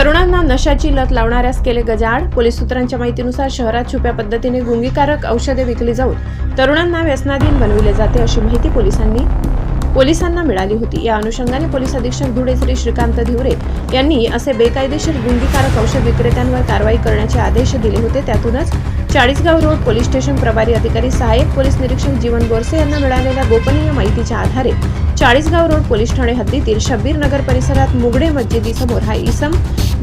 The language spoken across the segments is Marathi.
तरुणांना नशाची लत लावणाऱ्यास केले गजाआड पोलीस सूत्रांच्या माहितीनुसार शहरात छुप्या पद्धतीने गुंगीकारक औषधे विकली जाऊन तरुणांना व्यसनाधीन बनविले जाते अशी माहिती पोलिसांनी पोलिसांना मिळाली होती. या अनुषंगाने पोलीस अधीक्षक धुळे श्री श्रीकांत धिवरे यांनी असे बेकायदेशीर गुंगीकारक औषध विक्रेत्यांवर कारवाई करण्याचे आदेश दिले होते. त्यातूनच चाळीसगाव रोड पोलीस स्टेशन प्रभारी अधिकारी सहाय्यक पोलीस निरीक्षक जीवन बोरसे यांना मिळालेल्या गोपनीय माहितीच्या आधारे चाळीसगाव रोड पोलीस ठाणे हद्दीतील शब्बीर नगर परिसरात मुगडे मस्जिदीसमोर हा इसम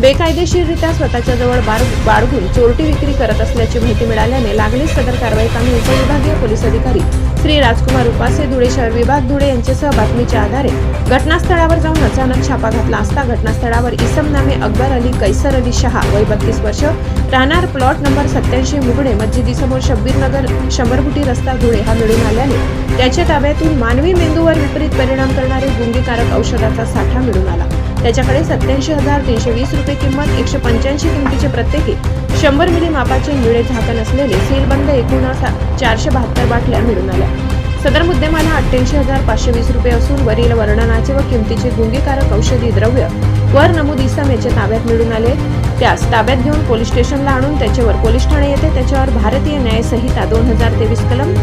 बेकायदेशीररित्या स्वतःच्या जवळ बार बाळगून चोरटी विक्री करत असल्याची माहिती मिळाल्याने लागलीच सदर कारवाई कामी उपविभागीय पोलीस अधिकारी श्री राजकुमार उपासे धुळे शहर विभाग धुळे यांच्यासह बातमीच्या आधारे घटनास्थळावर जाऊन अचानक छापा घातला असता घटनास्थळावर इसम नामे अकबर अली कैसर अली शहा वय बत्तीस वर्ष राहणार प्लॉट नंबर सत्याऐंशी मुगडे मस्जिदीसमोर शब्बीरनगर शंभरबुटी रस्ता धुळे हा मिळून आल्याने त्याच्या ताब्यातून मानवी मेंदूवर विपरीत परिणाम करणारे गुंगीकारक औषधाचा साठा मिळून आला. त्याच्याकडे सत्याऐंशी हजार तीनशे वीस रुपये किंमत एकशे पंच्याऐंशी किमतीचे प्रत्येकी शंभर मिली मापाचे निळे झाकण असलेले सीलबंद एकूण चारशे बहात्तर बाटल्या मिळून आल्या. सदर मुद्देमाला अठ्ठ्याऐंशी हजार पाचशे वीस रुपये असून वरील वर्णनाचे व किमतीचे गुंगीकारक औषधी द्रव्य वर नमूद इसम याच्या ताब्यात मिळून आले. त्यास ताब्यात घेऊन पोलीस स्टेशनला आणून त्याच्यावर पोलीस ठाणे येथे त्याच्यावर भारतीय न्याय संहिता दोन हजार तेवीस कलम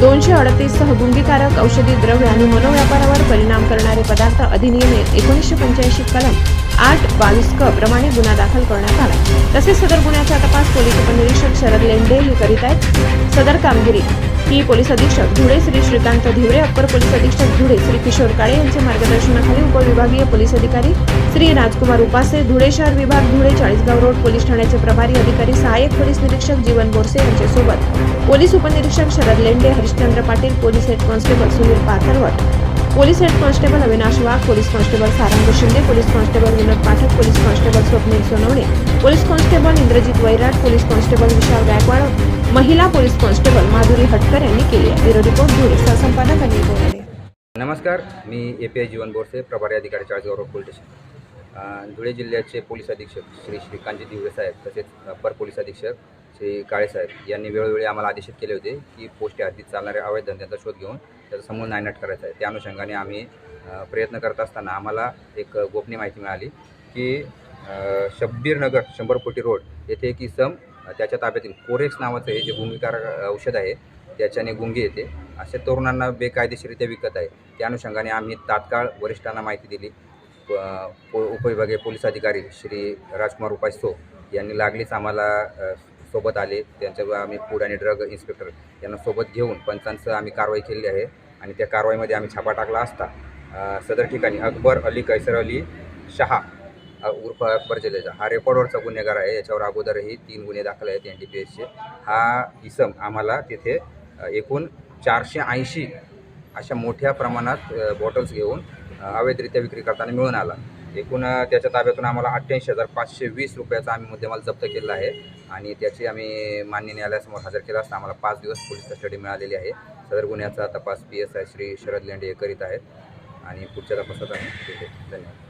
दोनशे अडतीस सह गुंगीकारक औषधी द्रव्य आणि मनोव्यापारावर परिणाम करणारे पदार्थ अधिनियम एकोणीसशे पंच्याऐंशी कलम आठ बावीस क प्रमाणे गुन्हा दाखल करण्यात आला तसेच सदर गुन्ह्याचा तपास पोलीस उपनिरीक्षक शरद लेंडे हे करीत आहेत. सदर कामगिरी ही पोलीस अधीक्षक धुळे श्री श्रीकांत धिवरे अप्पर पोलीस अधीक्षक धुळे श्री किशोर काळे यांच्या मार्गदर्शनाखाली उपविभागीय पोलीस अधिकारी श्री राजकुमार उपासे धुळे शहर विभाग धुळे चाळीसगाव रोड पोलीस ठाण्याचे प्रभारी अधिकारी सहाय्यक पोलीस निरीक्षक जीवन बोरसे यांच्यासोबत पोलीस उपनिरीक्षक Sharad Lende Harishchandra Patil police head constable Sunil Pathrawat police head constable Avinash Wagh police constable Sarang Shinde police constable Vinod Pathak police constable Swapnil Sonawane police constable Indrajit Vairat police constable Vishal Gaikwad महिला पोलीस कॉन्स्टेबल माधुरी हटकर यांनी केली आहे. ब्युरो रिपोर्ट धुळे सहसंपादक अनिल नमस्कार मी A P I Jeevan Borse प्रभारी अधिकारी Chalisgaon road police station. Dhule जिल्ह्याचे पोलीस अधीक्षक श्री श्रीकांतजी दिवरे साहेब तसेच अपर पोलीस अधीक्षक श्री काळे साहेब यांनी वेळोवेळी आम्हाला आदेशित केले होते की पोस्ट हद्दीत चालणाऱ्या अवैध धंद्यांचा शोध घेऊन त्याचा समूळ नायनाट करायचा आहे. त्या अनुषंगाने आम्ही प्रयत्न करत असताना आम्हाला एक गोपनीय माहिती मिळाली की शब्बीरनगर शंभर कोटी रोड येथे एक इसम त्याच्या ताब्यातील कोरेक्स नावाचं हे जे गुंगीकारक औषध आहे त्याच्याने गुंगी येते. अशा तरुणांना बेकायदेशीरित्या विकत आहे. त्या अनुषंगाने आम्ही तात्काळ वरिष्ठांना माहिती दिली. उपविभागीय पोलीस अधिकारी श्री राजकुमार उपासो यांनी लागलीच आम्हाला सोबत आले. त्यांच्या आम्ही फूड आणि ड्रग इन्स्पेक्टर यांना सोबत घेऊन पंचांचं आम्ही कारवाई केली आहे आणि त्या कारवाईमध्ये आम्ही छापा टाकला असता. सदर ठिकाणी अकबर अली कैसर अली शहा उर्फ अकबर जलेजा हा रेकॉर्डवरचा गुन्हेगार आहे. याच्यावर अगोदरही तीन गुन्हे दाखल आहेत एन डी पी एसचे हा इसम आम्हाला तिथे एकूण चारशे ऐंशी अशा मोठ्या प्रमाणात बॉटल्स घेऊन अवैधरित्या विक्री करताना मिळून आला. एकूण त्याच्या ताब्यातून आम्हाला अठ्ठ्याऐंशी हजार पाचशे वीस रुपयाचा आम्ही मुद्देमाल जप्त केलेला आहे. आणि त्याची आम्ही मान्य न्यायालयासमोर हजर केला असता आम्हाला पाच दिवस पोलीस कस्टडी मिळालेली आहे. सदर गुन्ह्याचा तपास P S I Shri Sharad Lende हे करीत आहेत. आणि पुढच्या तपासात आम्ही धन्यवाद.